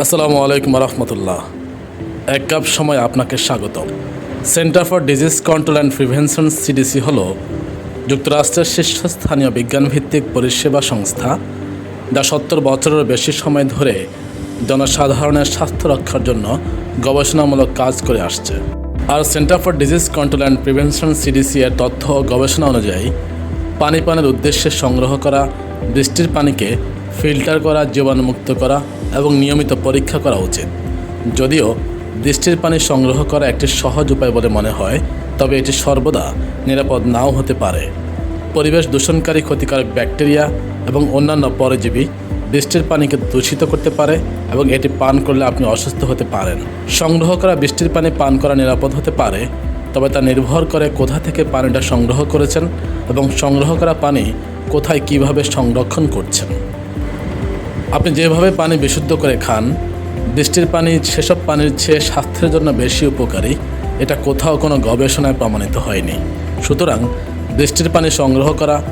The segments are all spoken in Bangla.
আসসালামু আলাইকুম রহমতুল্লাহ। এক কাপ সময় আপনাকে স্বাগত center for disease control and prevention, CDC হল যুক্তরাষ্ট্রের শীর্ষস্থানীয় বিজ্ঞানভিত্তিক পরিষেবা সংস্থা যা সত্তর বছরের বেশি সময় ধরে জনসাধারণের স্বাস্থ্য রক্ষার জন্য গবেষণামূলক কাজ করে আসছে। আর center for disease control and prevention, CDC এর তথ্য ও গবেষণা অনুযায়ী পানি পানের উদ্দেশ্যে সংগ্রহ করা, বৃষ্টির পানিকে ফিল্টার করা, জীবাণুমুক্ত করা এবং নিয়মিত পরীক্ষা করা উচিত। যদিও বৃষ্টির পানি সংগ্রহ করা একটি সহজ উপায় বলে মনে হয়, তবে এটি সর্বদা নিরাপদ নাও হতে পারে। পরিবেশ দূষণকারী, ক্ষতিকারক ব্যাকটেরিয়া এবং অন্যান্য পরজীবী বৃষ্টির পানিকে দূষিত করতে পারে এবং এটি পান করলে আপনি অসুস্থ হতে পারেন। সংগ্রহ করা বৃষ্টির পানি পান করা নিরাপদ হতে পারে, তবে তা নির্ভর করে কোথা থেকে পানিটা সংগ্রহ করেছেন এবং সংগ্রহ করা পানি কোথায় কীভাবে সংরক্ষণ করছেন। আপনি যেভাবে পানি বিশুদ্ধ করে খান, বৃষ্টির পানি, সেসব পানির চেয়ে স্বাস্থ্যের জন্য বেশি উপকারী। এটা কোথাও কোনো গবেষণায় প্রমাণিত হয়নি। সুতরাং বৃষ্টির পানি সংগ্রহ করা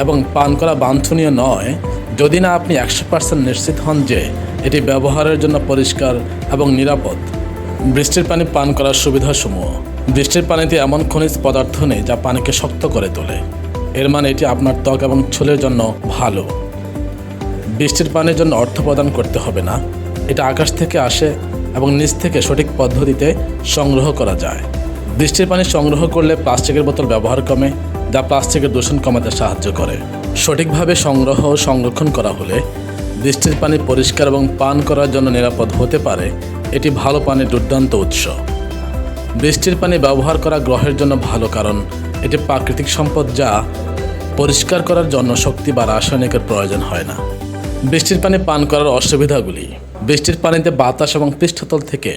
এবং পান করা বাঞ্ছনীয় নয়, যদি না আপনি একশো পার্সেন্ট নিশ্চিত হন যে এটি ব্যবহারের জন্য পরিষ্কার এবং নিরাপদ। বৃষ্টির পানি পান করার সুবিধাসমূহ। বৃষ্টির পানিতে এমন খনিজ পদার্থ নেই যা পানিকে শক্ত করে তোলে। এর মানে এটি আপনার ত্বক এবং চুলের জন্য ভালো। বৃষ্টির পানির জন্য অর্থ প্রদান করতে হবে না। এটা আকাশ থেকে আসে এবং নিচ থেকে সঠিক পদ্ধতিতে সংগ্রহ করা যায়। বৃষ্টির পানি সংগ্রহ করলে প্লাস্টিকের বোতল ব্যবহার কমে, যা প্লাস্টিকের দূষণ কমাতে সাহায্য করে। সঠিকভাবে সংগ্রহ ও সংরক্ষণ করা হলে বৃষ্টির পানি পরিষ্কার এবং পান করার জন্য নিরাপদ হতে পারে। এটি ভালো পানির দুর্দান্ত উৎস। বৃষ্টির পানি ব্যবহার করা গ্রহের জন্য ভালো কারণ। এটি প্রাকৃতিক সম্পদ যা পরিষ্কার করার জন্য শক্তি বা রাসায়নিকের প্রয়োজন হয় না। বৃষ্টির পানি পান করার অসুবিধাগুলি। বৃষ্টির পানিতে বাতাস এবং পৃষ্ঠতল থেকে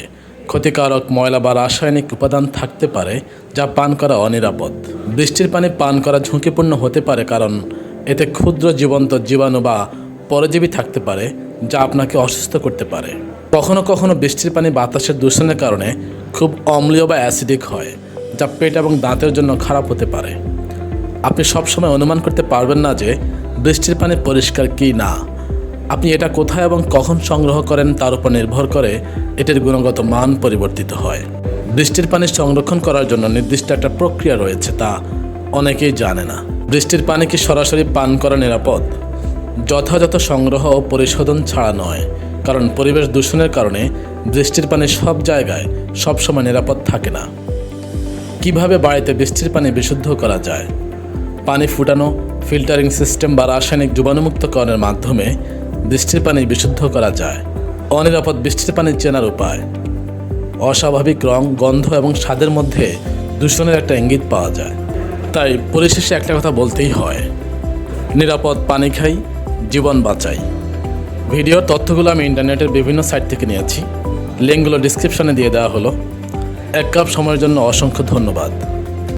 ক্ষতিকারক ময়লা বা রাসায়নিক উপাদান থাকতে পারে, যা পান করা অনিরাপদ। বৃষ্টির পানি পান করা ঝুঁকিপূর্ণ হতে পারে কারণ এতে ক্ষুদ্র জীবন্ত জীবাণু বা পরজীবী থাকতে পারে, যা আপনাকে অসুস্থ করতে পারে। কখনো কখনো বৃষ্টির পানি বাতাসের দূষণের কারণে খুব অম্লীয় বা অ্যাসিডিক হয়, যা পেট এবং দাঁতের জন্য খারাপ হতে পারে। আপনি সবসময় অনুমান করতে পারবেন না যে বৃষ্টির পানি পরিষ্কার কি না। আপনি এটা কোথায় এবং কখন সংগ্রহ করেন তার উপর নির্ভর করে এটির গুণগত মান পরিবর্তিত হয়। বৃষ্টির পানি সংরক্ষণ করার জন্য নির্দিষ্ট একটা প্রক্রিয়া রয়েছে তা অনেকেই জানে না। বৃষ্টির পানি কি সরাসরি পান করা নিরাপদ? যথাযথ সংগ্রহ ও পরিশোধন ছাড়া নয়, কারণ পরিবেশ দূষণের কারণে বৃষ্টির পানি সব জায়গায় সবসময় নিরাপদ থাকে না। কীভাবে বাড়িতে বৃষ্টির পানি বিশুদ্ধ করা যায়? পানি ফুটানো ফিল্টারিং সিস্টেম বা রাসায়নিক জীবাণুমুক্তকরণের মাধ্যমে বৃষ্টির পানি বিশুদ্ধ করা যায়। অনিরাপদ বৃষ্টির পানি চেনার উপায়। অস্বাভাবিক রং, গন্ধ এবং স্বাদের মধ্যে দূষণের একটা ইঙ্গিত পাওয়া যায়। তাই পরিশেষে একটা কথা বলতেই হয়, নিরাপদ পানি খাই, জীবন বাঁচাই। ভিডিওর তথ্যগুলো আমি ইন্টারনেটের বিভিন্ন সাইট থেকে নিয়েছি। লিঙ্কগুলো ডিসক্রিপশনে দিয়ে দেওয়া হলো। এক কাপ সময়ের জন্য অসংখ্য ধন্যবাদ।